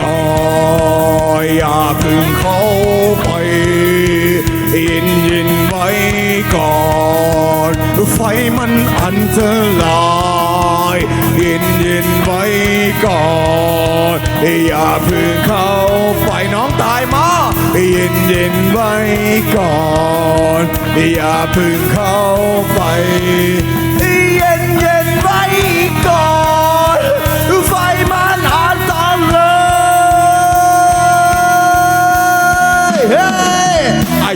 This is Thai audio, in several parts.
ก่อย่าพึ่งเข้าไปย็นย็นไว้ก่อนไฟมันอันตรายย็นย็นไว้ก่อนอย่าพึ่งเข้าไปน้องตายมาย็นย็นไว้ก่อนอย่าพึ่งเข้าไป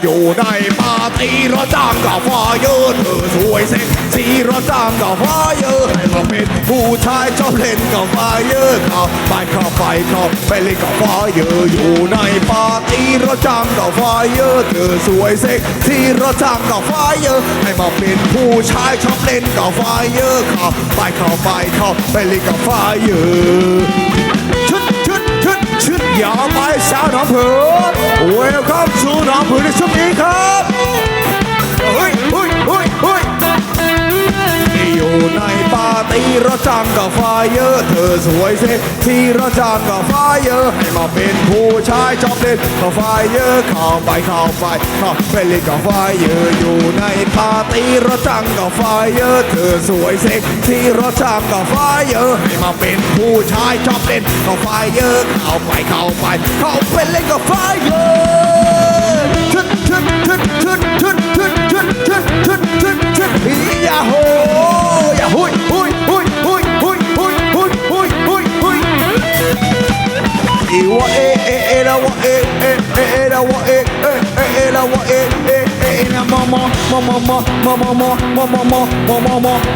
อายุในปาร์ตี้รถจ้างกับฟ้าเยอะเธอสวยเซ็กซี่รถจ้างกับฟ้าเยอะให้มาเป็นผู้ชายชอบเล่นกับฟ้าเยอะเขาไปเข้าไปเข้าไปเล่นกับฟ้าเยอะอยู่ในปาร์ตี้รถจ้างกับฟ้าเยอะเธอสวยเซ็กซี่รถจ้างกับฟ้าเยอะให้มาเป็นผู้ชายชอบเล่นกับฟ้าเยอะเขาไปเข้าไปเข้าไปเล่นกับฟ้าเยอะ ชุดอย่าไปสาวน้องเผือ Welcome to น้องเผือในช่วงนี้ครับเฮ้ยเฮ้ยเฮ้ยเฮ้ย อยู่ในปาร์ตี้รถจังกับไฟเยอะ เธอสวยเซ็กที่รถจังกับไฟเยอะ ให้มาเป็นผู้ชายชอบเล่นกับไฟเยอะเข้าไปเข้าไปเข้าไปเล่นกับไฟเยอะอยู่ในปาร์ตี้รถจังกับไฟเยอะ เธอสวยเซ็กที่รถจังกับไฟเยอะ ให้มาเป็นผู้ชายชอบเล่นกับไฟเยอะเข้าไปเข้าไปเข้าไปเล่นกับไฟเยอะชุดชุดชุดชุดชุด เอละวะเอเอเอเอละวะเอเอเอเอละวะเอเอเอเอละมอมอมอมอมอมอมอมอมอมอมอมอมอมอ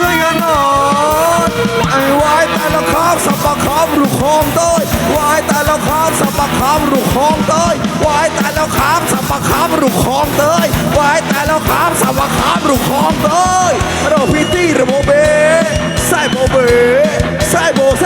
ชื่อกันหนอไอ้วายแต่ละครสับปะคำรูกคองต้ยวายแต่ละครสับปะคำรูกคองต้ยวายแต่ละครสับปะคำรูกคองต้ยวายแต่ละครสับปะคำรูกคองต้ยเราพิตี้ระโบเบใส่โบเบใส่โบแซ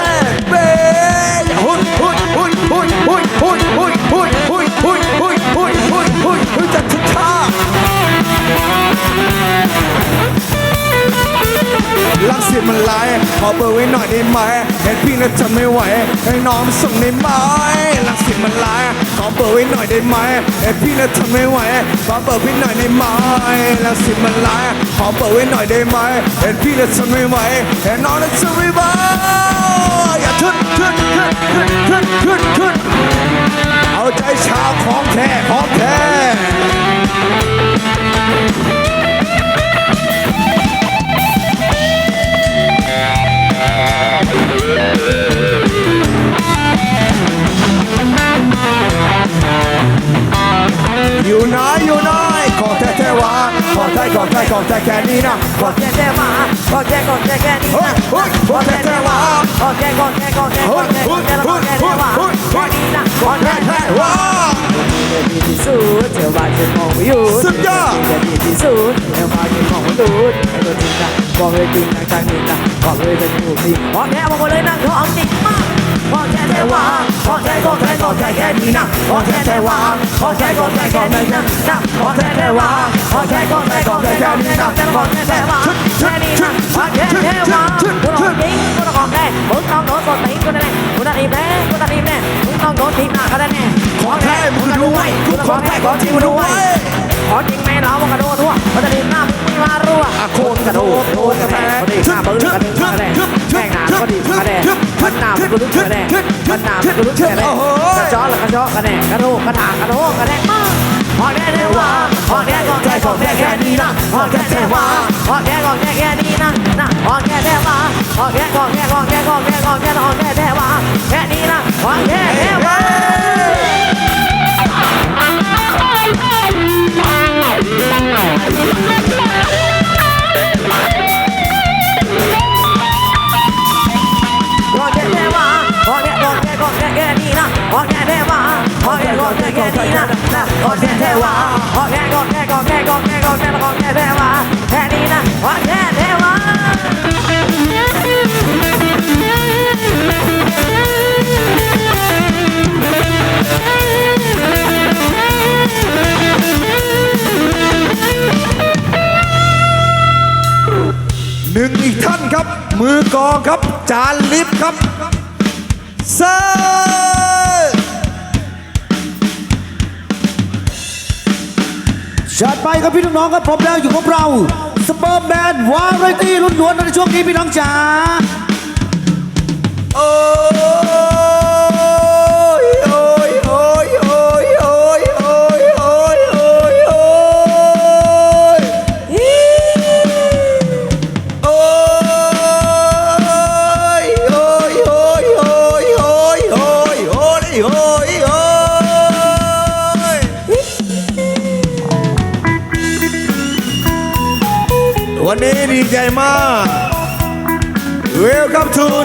รักสิมันไหลขอเบอร์ไว้หน่อยได้ไหมเห็นพี่น่าจะไม่ไหวให้น้องส่งได้ไหมรักสิมันไหลขอเบอร์ไว้หน่อยได้ไหมเห็นพี่น่าจะไม่ไหวขอเบอร์ไว้หน่อยได้ไหมรักสิมันไหลขอเบอร์ไว้หน่อยได้ไหมเห็นพี่น่าจะไม่ไหวเห็นน้องน่าจะไม่ไหวอย่าขึ้นขึ้นขึ้นขึ้นขึ้นขึ้นขึ้นเอาใจชาวของแท้ของแท้ ขอใจขอใจขอใจแค่นี้นะขอแค่แต่ว่าขอแค่ขอแค่แค่นี้นะขอแค่แต่ว่าขอแค่ขอแค่ขอแค่ขอแค่ขอแค่ขอแค่แต่ว่าแค่นี้นะขอแค่แต่ว่าจะดีที่สุดเธอว่าจะมองไม่หยุดสุดยอดจะดีที่สุดเธอว่าจะมองไม่หยุดไอ้ตัวจริงนะบอกเลยจริงนะใจจริงนะบอกเลยเป็นหนุ่มดีขอแค่บอกเลยนั่งท้องจริงมากขอแค่แต่ว่า ก็แค่แค่นี้นะบอแค่แต่ว่าบอแค่ก็แค่แค่นี้นะนะบอแค่แต่ว่าบอแค่ก็แค่ก็แค่แค่นี้นะแต่บอแค่แต่ว่าแค่นี้นะบอแค่แต่ว่ากูรอจริงกูรอของแท้มึงต้องโดนกดตีกูแน่กูตัดทีแพ้กูตัดทีแน่มึงต้องโดนทีหน้าก็ได้แน่ของแท้มึงรู้ไว้ทุกขอแท้ของจริงมึงรู้ไว้ขอจริงแม่เรามันกระโดดทั่วมันจะดีหน้ามึงไม่มารั่วโคตรกระโดดโดนกระแทกพอดีหน้ามึงกระโดึงกระแดงแม่งหนา ก็ดีกระแดงมันหนามกระลุกกระแดงมันหนามกระลุกกระแดงกระจอแล้วกระจอกระแดงกระโดกกระถางกระโดดกระแดงมากพอแค่ได้ว่าพอแค่ก็แค่ก็แค่แค่นี้นะพอแค่ได้ว่าพอแค่ก็แค่แค่นี้นะนะพอแค่ได้ว่าพอแค่ก็แค่ก็แค่ก็แค่ก็แค่ก็แค่ได้ว่าแค่นี้นะ มือกองครับ จานลิฟต์ครับเซอร์จัดไปครับพี่น้องครับผมแล้วอยู่กับเราสเปอร์แบนวาไรตี้รุ่นล้วนในช่วงนี้พี่น้องจ๋าโอ้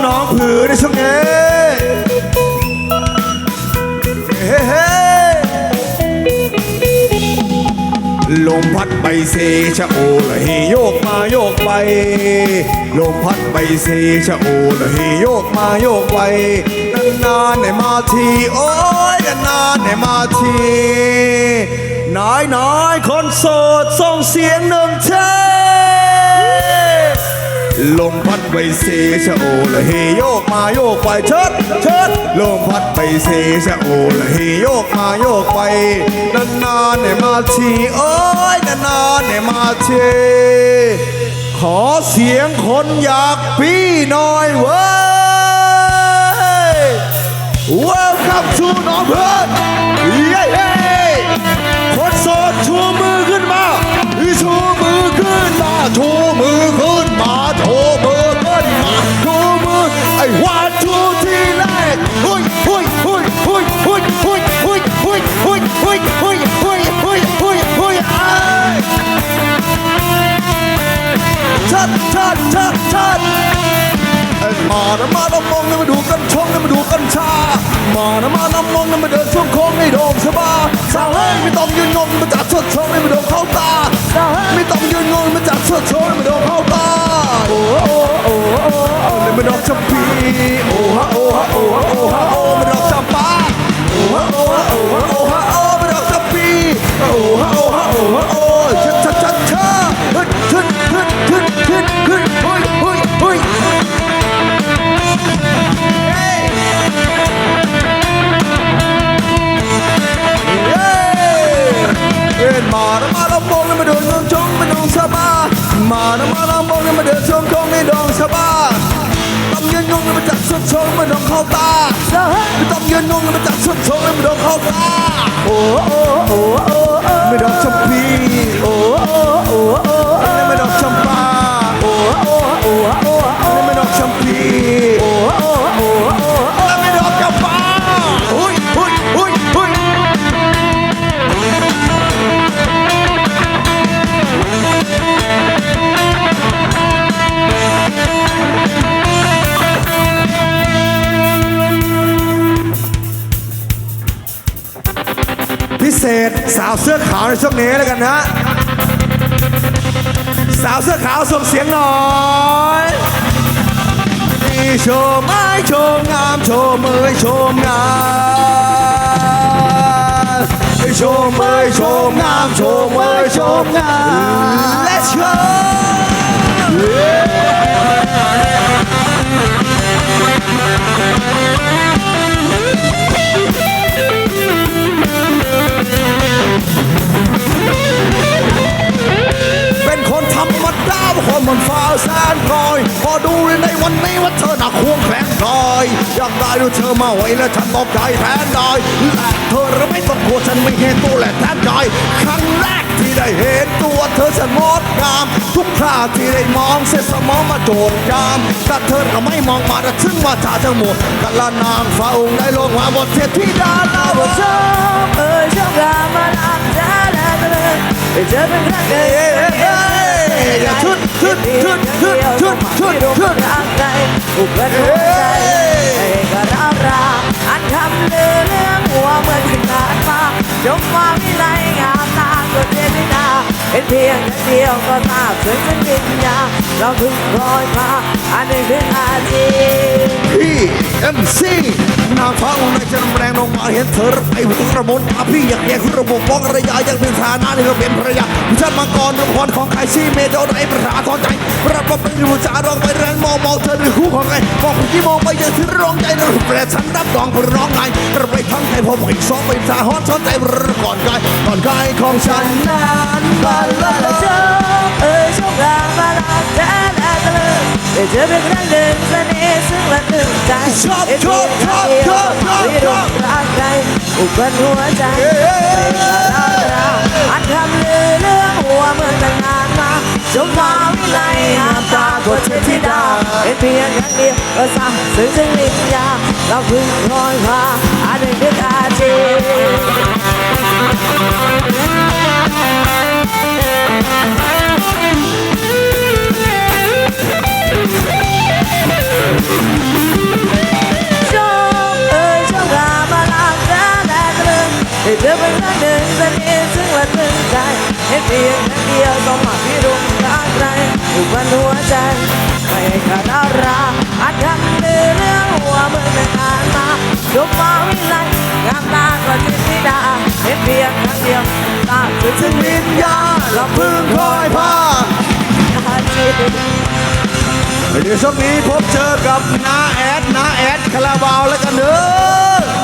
น้องผือในช่วงนี้เฮ้เฮ้ลมพัดใบเซชะโอละเฮโยกมาโยกไป ลมพัดใบเซชะโอละเฮโยกมาโยกไปนานๆไหนมาทีโอ้ยนานๆไหนมาทีน้อยน้อยๆคนโสดส่งเสียงหนึ่งเท ลมพัดไปเซชะโอละเฮโยกมาโยกไปเชิดเชิดลมพัดไปเซชะโอละเฮโยกมาโยกไป นานๆเนี่ยมาทีโอ้ยนานๆเนี่ยมาทีขอเสียงคนอยากพี่หน่อยเว้ย Welcome to หนองเพื่อนเย้เย้คนโสดชูมือขึ้นมาชูมือขึ้นมาชูมือขึ้น อ้ยมานะมาน้ำมองนะมาดูกันชงนั่นมาดูกันชามานะมาน้ำมองนั่นมาเดินช่วงโค้งให้โดมสบายสาวเฮ้ยไม่ต้องยืนงงมาจากชดชงให้มาโดนเข้าตาสาเฮ้ไม่ต้องยืนงงมาจากชดชงให้มาโดนเข้าตาโอ้โอ้โอ้โอ้โอ้เลยมาดอกจำปีโอ้ ลำบงมาเดินเมืองชงมาดองสบามานะมาลำบงมาเดินชงคงในดองสบาต้องยืนงงมาจัดชุดชงมาดองเข้าตาไม่ต้องยืนงงมาจัดชุดชงมาดองเข้าตาโอ้โอ้โอ้โอ้ไม่ดอกจำปีโอ้โอ้โอ้ เสื้อขาวในช่วงนี้แล้วกันนะสาวเสื้อขาวส่งเสียงหน่อยนี่โชว์ไม้โชว์งามโชว์มือโชว์งามโชว์มือโชว์งามโชว์มือโชว์งาม Let's go องใจแทนได้และเธอระไม่ต้องกลัวฉันไม่เห็นตัวและแทนใจครั้งแรกที่ได้เห็นตัวเธอฉันงดงาม ทุกคราที่ได้มองเส้นสมองมาโจดจามแต่เธอก็ไม่มองมาแต่ถึงมาจ่าทั้งหมดกันละนางฟ้าองค์ได้ลงมาบนเทียที่ดาลาบชอบเอ่ยชอบงามาลังจ้าดาเลยเจอเป็นครั้งเดียวอย่าทึดทึดทึดทึดทึดทึดทึดทางใจอุกเกิดหัว เหมือนขึ้นนานมาจงมาวิไลงามตาก็เจมินาเอห็นเพียงแค่เดียวก็ทราบถึงสัญญาเราเพิ่งคอยพาอันหนึ่งคืออาชีพพี่เอ็มซีนางฟ้าองค์ไหนจะนำแรงลงมาเห็นเธอไอ้หุ่นกระมนอาพี่อยากแย่คุณระบบป้องระยะยังเป็นฐานะที่เราเป็นภรรยาผู้ชายมังกรนพรของใครซี่เมโดนไอ้ประหาทอนใจรับมาเป็นผู้ชายร้องไปแรงมองมองเธอหรือคู่ของใครมองที่มองไปยังถึงร้องใจเราแปรฉันรับรองเพื่อร้องไงกระไปทั้งใจผมอีกสองเป็นสาฮอตชอนใจก่อนกายก่อนกายของฉันนั้นบัลลาเจอเอ้ยโชครามาลาแท้แท้เลยได้เจอเป็นครั้งหนึ่งเสน่ห์ซึ่งละหนึ่งใจเห็นที่เดียวไม่รู้รักใครอุบันหัวใจอันคำลือเรื่องหัวเมืองแต่งงานมาชมมาวิไลงามตากดเทธิดาเห็นเพียงครั้งเดียวก็สร้างซึ้งซึ่งลิ้นยาเราพึ่งคอยพาอันหนึ่งคืออาชี ไม่ขาดอาราอัดคำเรื่องหัวมึงแต่งงานมาดูมาวิไลงามตากว่าจิตธิดาเห็นเพียงครั้งเดียวตาคือซึ่งวิญญาณเราพึ่งคอยพาอาชีพเดี๋ยวช่วงนี้พบเจอกับน้าแอดน้าแอดคาราบาวแล้วกันเด้อ